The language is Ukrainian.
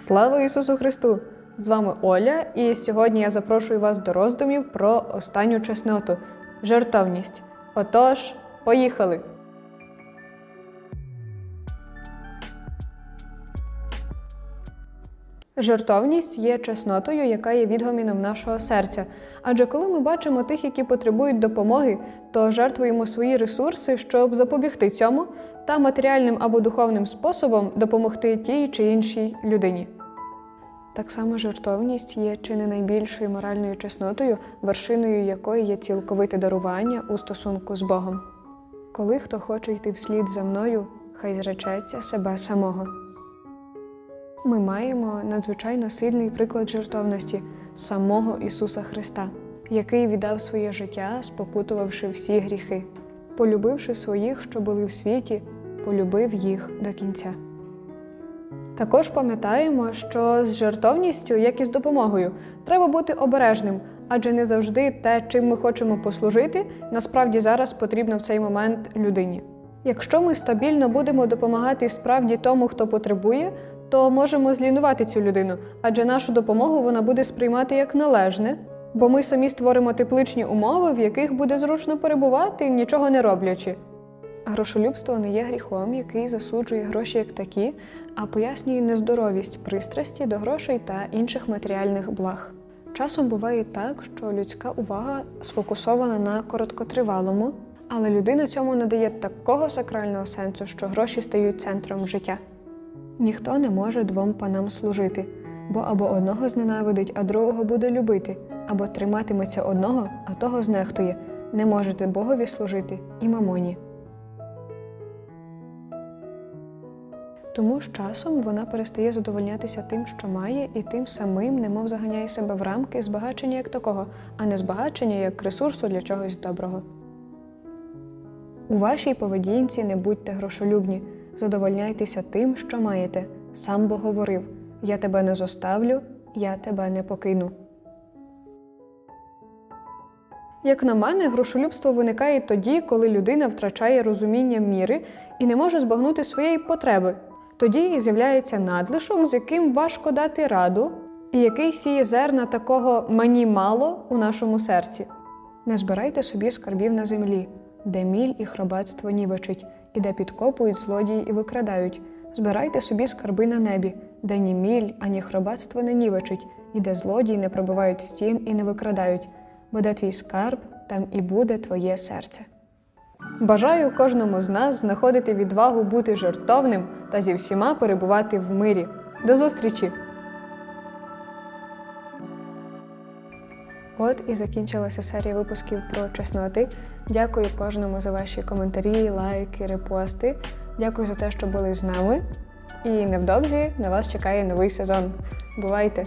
Слава Ісусу Христу! З вами Оля, і сьогодні я запрошую вас до роздумів про останню чесноту жертовність. Отож, поїхали! Жертовність є чеснотою, яка є відгоміном нашого серця. Адже коли ми бачимо тих, які потребують допомоги, то жертвуємо свої ресурси, щоб запобігти цьому та матеріальним або духовним способом допомогти тій чи іншій людині. Так само жертовність є чи не найбільшою моральною чеснотою, вершиною якої є цілковите дарування у стосунку з Богом. Коли хто хоче йти вслід за мною, хай зречеться себе самого. Ми маємо надзвичайно сильний приклад жертовності самого Ісуса Христа, який віддав своє життя, спокутувавши всі гріхи, полюбивши своїх, що були в світі, полюбив їх до кінця. Також пам'ятаємо, що з жертовністю, як і з допомогою, треба бути обережним, адже не завжди те, чим ми хочемо послужити, насправді зараз потрібно в цей момент людині. Якщо ми стабільно будемо допомагати справді тому, хто потребує, то можемо злінувати цю людину, адже нашу допомогу вона буде сприймати як належне, бо ми самі створимо тепличні умови, в яких буде зручно перебувати, нічого не роблячи. Грошолюбство не є гріхом, який засуджує гроші як такі, а пояснює нездоровість пристрасті до грошей та інших матеріальних благ. Часом буває так, що людська увага сфокусована на короткотривалому, але людина цьому надає такого сакрального сенсу, що гроші стають центром життя. Ніхто не може двом панам служити, бо або одного зненавидить, а другого буде любити, або триматиметься одного, а того знехтує. Не можете Богові служити і мамоні. Тому з часом вона перестає задовольнятися тим, що має, і тим самим немов заганяє себе в рамки збагачення як такого, а не збагачення як ресурсу для чогось доброго. У вашій поведінці не будьте грошолюбні, задовольняйтеся тим, що маєте. Сам Бог говорив: Я тебе не зоставлю, я тебе не покину. Як на мене, грошолюбство виникає тоді, коли людина втрачає розуміння міри і не може збагнути своєї потреби. Тоді і з'являється надлишок, з яким важко дати раду, і який сіє зерна такого мені мало у нашому серці. Не збирайте собі скарбів на землі, де міль і хробатство нівечить, і де підкопують злодії і викрадають. Збирайте собі скарби на небі, де ні міль, ані хробатство не нівечить, і де злодії не пробивають стін і не викрадають, бо де твій скарб, там і буде твоє серце. Бажаю кожному з нас знаходити відвагу бути жертовним та зі всіма перебувати в мирі. До зустрічі! От і закінчилася серія випусків про чесноти. Дякую кожному за ваші коментарі, лайки, репости. Дякую за те, що були з нами. І невдовзі на вас чекає новий сезон. Бувайте!